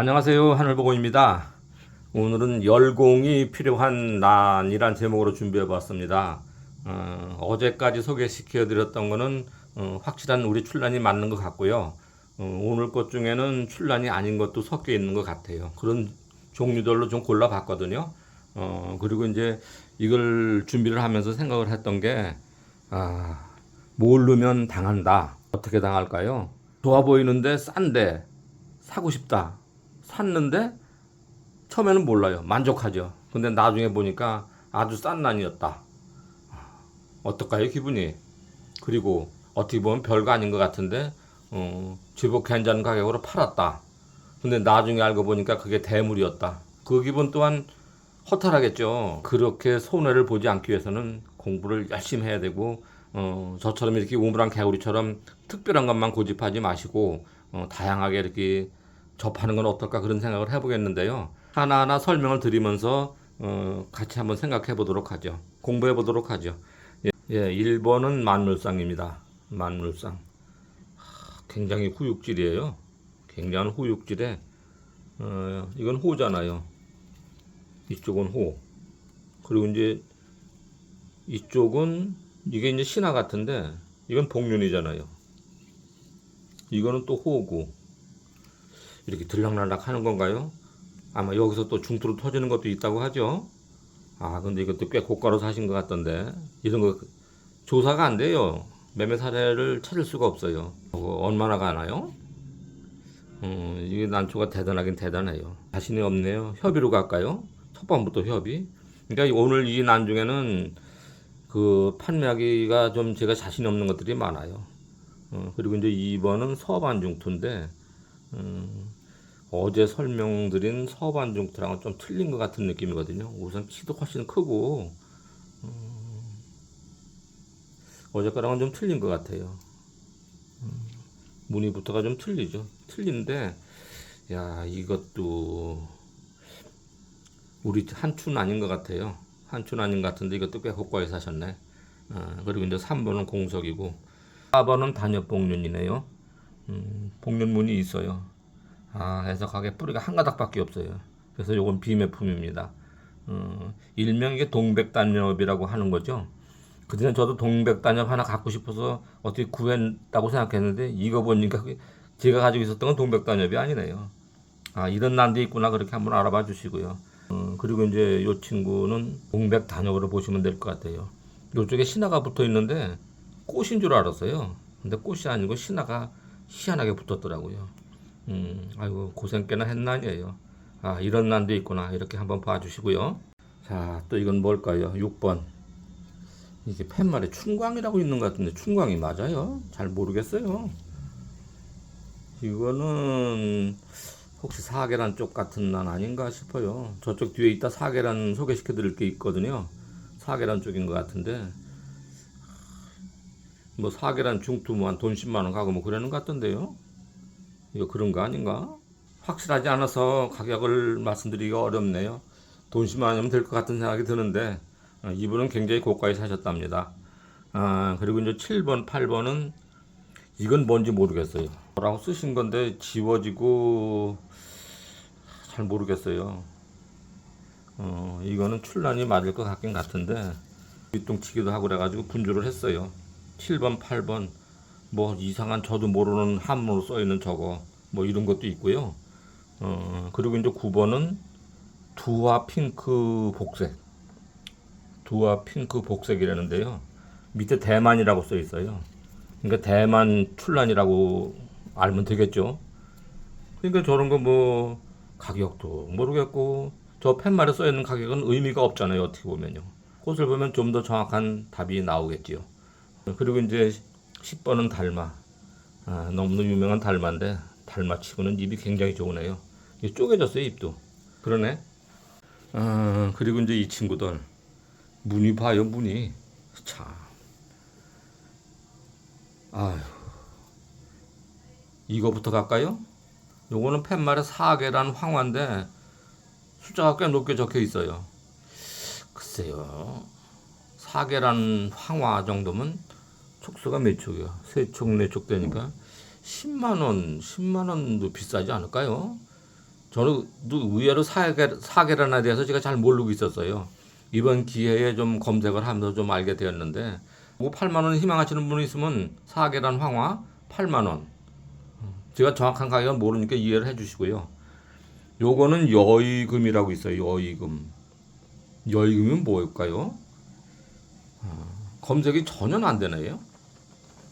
안녕하세요. 하늘보고입니다. 오늘은 열공이 필요한 난이란 제목으로 준비해 봤습니다. 어, 제까지 소개시켜 드렸던 거는 어, 확실한 우리 출란이 맞는 것 같고요. 어, 오늘 것 중에는 출란이 아닌 것도 섞여 있는 것 같아요. 그런 종류들로 좀 골라 봤거든요. 어, 그리고 이제 이걸 준비를 하면서 생각을 했던 게, 아, 모르면 당한다. 어떻게 당할까요? 좋아 보이는데 싼데 사고 싶다. 샀는데 처음에는 몰라요. 만족하죠. 근데 나중에 보니까 아주 싼 난이었다. 어떨까요, 기분이? 그리고 어떻게 보면 별거 아닌 것 같은데, 어, 제법 괜찮은 가격으로 팔았다. 근데 나중에 알고 보니까 그게 대물이었다. 그 기분 또한 허탈하겠죠. 그렇게 손해를 보지 않기 위해서는 공부를 열심히 해야 되고, 어, 저처럼 이렇게 우물한 개구리처럼 특별한 것만 고집하지 마시고, 어, 다양하게 이렇게 접하는 건 어떨까 그런 생각을 해보겠는데요. 하나하나 설명을 드리면서, 어, 같이 한번 생각해 보도록 하죠. 공부해 보도록 하죠. 예, 예 1번은 만물상입니다. 만물상. 하, 굉장히 후육질이에요. 굉장한 후육질에, 어, 이건 호잖아요. 이쪽은 호. 그리고 이제 이쪽은 이게 이제 신화 같은데 이건 복륜이잖아요. 이거는 또 호고 이렇게 들락날락 하는 건가요? 아마 여기서 또 중투로 터지는 것도 있다고 하죠. 아 근데 이것도 꽤 고가로 사신 것 같던데 이런 거 조사가 안 돼요. 매매 사례를 찾을 수가 없어요. 어, 얼마나 가나요? 음, 이게 난초가 대단하긴 대단해요. 자신이 없네요. 협의로 갈까요? 첫 번부터 협의. 그러니까 오늘 이 난중에는 그 판매하기가 좀 제가 자신이 없는 것들이 많아요. 어, 그리고 이제 2번은 서반중투인데 음, 어제 설명드린 서반중투랑은 좀 틀린 것 같은 느낌이거든요. 우선 키도 훨씬 크고 음, 어제 거랑은 좀 틀린 것 같아요. 음, 무늬부터가 좀 틀리죠. 틀린데 야 이것도 우리 한춘 아닌 것 같아요. 한춘 아닌 것 같은데 이것도 꽤 고가에 사셨네. 아, 그리고 이제 3번은 공석이고 4번은 단엽 복륜이네요. 음, 복륜문이 있어요. 아, 해서 가게 뿌리가 한 가닥밖에 없어요. 그래서 요건 비매품입니다. 어, 일명 이게 동백단엽이라고 하는 거죠. 그전에 저도 동백단엽 하나 갖고 싶어서 어떻게 구했다고 생각했는데 이거 보니까 제가 가지고 있었던 건 동백단엽이 아니네요. 아, 이런 난도 있구나 그렇게 한번 알아봐 주시고요. 어, 그리고 이제 이 친구는 동백 단역으로 보시면 될 것 같아요. 이쪽에 신화가 붙어 있는데 꽃인 줄 알았어요. 근데 꽃이 아니고 신화가 희한하게 붙었더라고요. 음, 아이고 고생 꽤나 했나니에요. 아 이런 난도 있구나 이렇게 한번 봐주시고요. 자 또 이건 뭘까요? 6번 이게 팻말에 춘광이라고 있는 것 같은데 춘광이 맞아요? 잘 모르겠어요. 이거는 혹시 사계란 쪽 같은 난 아닌가 싶어요. 저쪽 뒤에 있다 사계란 소개시켜 드릴 게 있거든요. 사계란 쪽인 것 같은데 뭐 사계란 중투만 돈 10만 원 가고 뭐 그러는 것 같던데요. 이거 그런 거 아닌가? 확실하지 않아서 가격을 말씀드리기가 어렵네요. 돈 10만 원이면 될 것 같은 생각이 드는데 어, 이분은 굉장히 고가에 사셨답니다. 아, 그리고 이제 7번, 8번은 이건 뭔지 모르겠어요. 뭐라고 쓰신 건데 지워지고 잘 모르겠어요. 어, 이거는 출란이 맞을 것 같긴 같은데 뒷동치기도 하고 그래가지고 분주를 했어요. 7번, 8번 뭐 이상한 저도 모르는 한문으로 써 있는 저거 뭐 이런 것도 있고요. 어, 그리고 이제 9번은 두화 핑크 복색. 두화 핑크 복색이라는데요. 밑에 대만이라고 써 있어요. 그러니까 대만 출란이라고 알면 되겠죠. 그러니까 저런 거 뭐 가격도 모르겠고 저 팻말에 써 있는 가격은 의미가 없잖아요. 어떻게 보면요. 꽃을 보면 좀 더 정확한 답이 나오겠지요. 그리고 이제 10번은 달마. 아, 너무 유명한 달마인데 달마 치고는 입이 굉장히 좋으네요. 이 쪼개졌어요 입도. 그러네. 아, 그리고 이제 이 친구들 무늬 봐요 무늬. 참. 아휴. 이거부터 갈까요? 요거는 팻말에 사계란 황화인데 숫자가 꽤 높게 적혀 있어요. 글쎄요. 사계란 황화 정도면 촉수가 몇 촉이요? 세 촉, 네 촉 되니까 10만 원, 10만 원도 비싸지 않을까요? 저는 또 의외로 사계, 사계란에 대해서 제가 잘 모르고 있었어요. 이번 기회에 좀 검색을 하면서 좀 알게 되었는데 뭐 8만 원 희망하시는 분 있으면 사계란 황화 8만 원. 제가 정확한 가격은 모르니까 이해를 해주시고요. 요거는 여의금이라고 있어요. 여의금. 여의금은 뭘까요? 아, 검색이 전혀 안 되네요.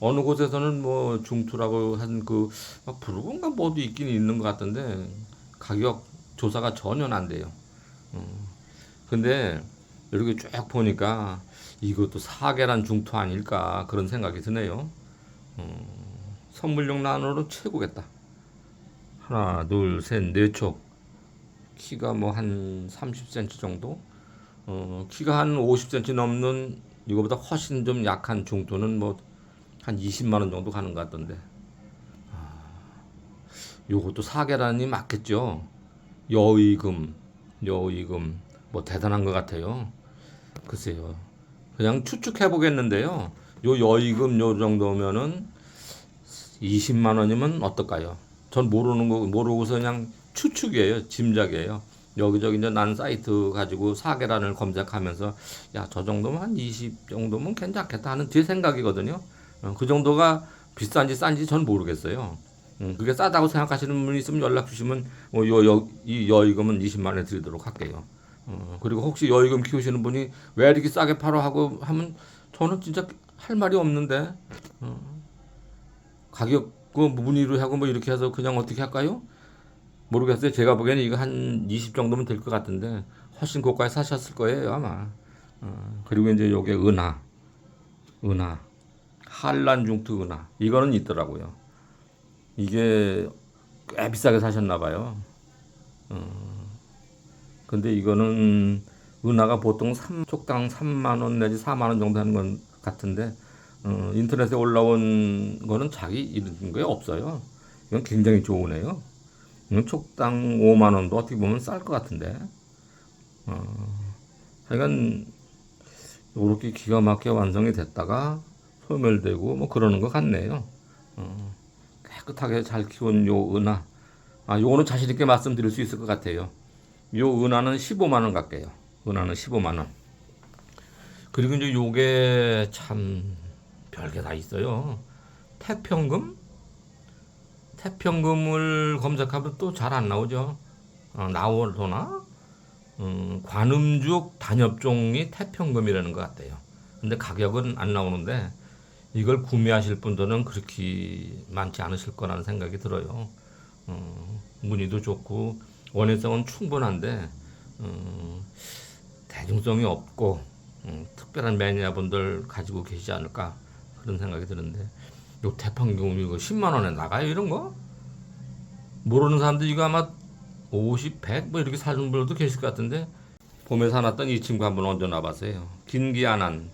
어느 곳에서는 뭐 중투라고 한 그 부르건가 뭐도 있긴 있는 것 같던데 가격 조사가 전혀 안 돼요. 어. 근데 이렇게 쭉 보니까 이것도 사계란 중투 아닐까 그런 생각이 드네요. 어. 선물용 난으로 최고겠다. 하나, 둘, 셋, 네 촉. 키가 뭐 한 30cm 정도? 어, 키가 한 50cm 넘는 이거보다 훨씬 좀 약한 중도는 뭐 한 20만 원 정도 가는 것 같던데. 아, 요것도 사계란이 맞겠죠? 여의금, 여의금 뭐 대단한 것 같아요. 글쎄요. 그냥 추측해 보겠는데요. 요 여의금 요 정도면은 20만 원이면 어떨까요? 전 모르는 거 모르고서 그냥 추측이에요. 짐작이에요. 여기저기 이제 난 사이트 가지고 사계란을 검색하면서 야 저 정도면 한 20 정도면 괜찮겠다 하는 제 생각이거든요. 어, 그 정도가 비싼지 싼지 전 모르겠어요. 음, 그게 싸다고 생각하시는 분이 있으면 연락 주시면 어, 요, 여, 이 여의금은 20만 원에 드리도록 할게요. 어, 그리고 혹시 여의금 키우시는 분이 왜 이렇게 싸게 팔아 하고 하면 저는 진짜 할 말이 없는데 어, 가격 그 문의로 하고 뭐 이렇게 해서 그냥 어떻게 할까요? 모르겠어요. 제가 보기에는 이거 한 20 정도면 될 것 같은데 훨씬 고가에 사셨을 거예요 아마. 어, 그리고 이제 요게 은하, 은하, 한란 중투 은하 이거는 있더라고요. 이게 꽤 비싸게 사셨나 봐요. 어, 근데 이거는 은하가 보통 3, 촉당 3만 원 내지 4만 원 정도 하는 건 같은데 어, 인터넷에 올라온 거는 자기 이런 거에 없어요. 이건 굉장히 좋으네요. 이건 촉당 5만 원도 어떻게 보면 쌀 것 같은데. 어, 하여간 이렇게 기가 막혀 완성이 됐다가 소멸되고 뭐 그러는 것 같네요. 어, 깨끗하게 잘 키운 요 은하. 아, 요거는 자신 있게 말씀드릴 수 있을 것 같아요. 요 은하는 15만 원 갈게요. 은하는 15만 원. 그리고 이제 요게 참 별게 다 있어요. 태평금? 태평금을 검색하면 또 잘 안 나오죠. 어, 나오나? 음, 관음죽 단엽종이 태평금이라는 것 같아요. 근데 가격은 안 나오는데 이걸 구매하실 분들은 그렇게 많지 않으실 거라는 생각이 들어요. 어, 무늬도 좋고 원예성은 충분한데 어, 대중성이 없고 음, 특별한 매니아분들 가지고 계시지 않을까 그런 생각이 드는데 요 태평금 이거 10만 원에 나가요 이런 거? 모르는 사람들 이거 아마 50, 100 뭐 이렇게 사는 분들도 계실 것 같은데 봄에 사놨던 이 친구 한번 얹어 놔봤어요. 긴기아난,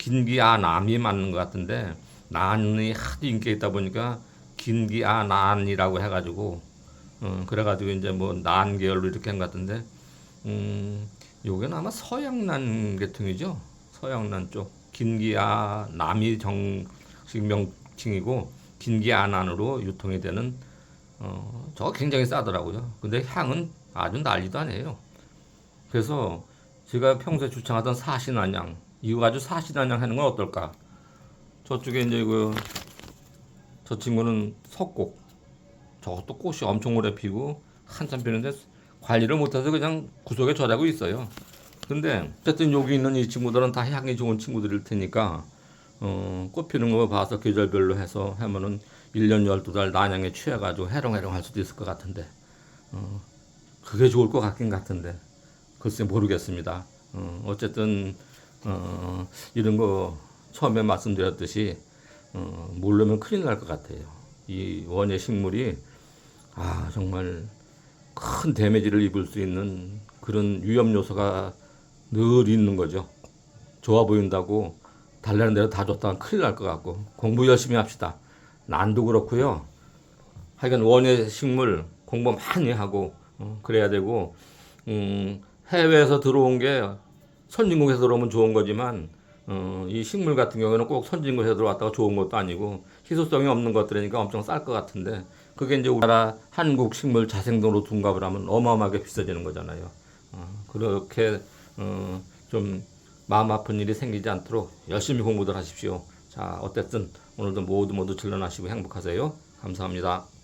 긴기아남이 맞는 것 같은데 난이 하도 인기 있다 보니까 긴기아난이라고 해가지고 어, 그래가지고 이제 뭐 난 계열로 이렇게 한 것 같은데 음, 요게는 아마 서양난 계통이죠. 서양난 쪽 긴기아 남이 정식 명칭이고 긴기아난으로 유통이 되는 어, 저거 굉장히 싸더라고요. 근데 향은 아주 난리도 아니에요. 그래서 제가 평소에 주창하던 사신안양 이거 가지고 사신안양 하는 건 어떨까? 저쪽에 이제 그 저 친구는 석곡 저것도 꽃이 엄청 오래 피고 한참 피는데 관리를 못해서 그냥 구석에 저자고 있어요. 근데 어쨌든 여기 있는 이 친구들은 다 향이 좋은 친구들일 테니까 어, 꽃 피는 거 봐서 계절별로 해서 하면은 1년 12달 난양에 취해가지고 해롱해롱 할 수도 있을 것 같은데 어, 그게 좋을 것 같긴 같은데 글쎄 모르겠습니다. 어, 어쨌든 어, 이런 거 처음에 말씀드렸듯이 어, 모르면 큰일 날 것 같아요. 이 원예 식물이 아 정말 큰 데미지를 입을 수 있는 그런 위험 요소가 늘 있는 거죠. 좋아 보인다고 달라는 대로 다 줬다가 큰일 날 것 같고 공부 열심히 합시다. 난도 그렇고요. 하여간 원예 식물 공부 많이 하고 어, 그래야 되고 음, 해외에서 들어온 게 선진국에서 들어오면 좋은 거지만 어, 이 식물 같은 경우에는 꼭 선진국에서 들어왔다가 좋은 것도 아니고 희소성이 없는 것들이니까 엄청 쌀 것 같은데 그게 이제 우리나라 한국 식물 자생도로 둔갑을 하면 어마어마하게 비싸지는 거잖아요. 어, 그렇게 어, 좀 마음 아픈 일이 생기지 않도록 열심히 공부들 하십시오. 자, 어쨌든 오늘도 모두 모두 즐거나시고 행복하세요. 감사합니다.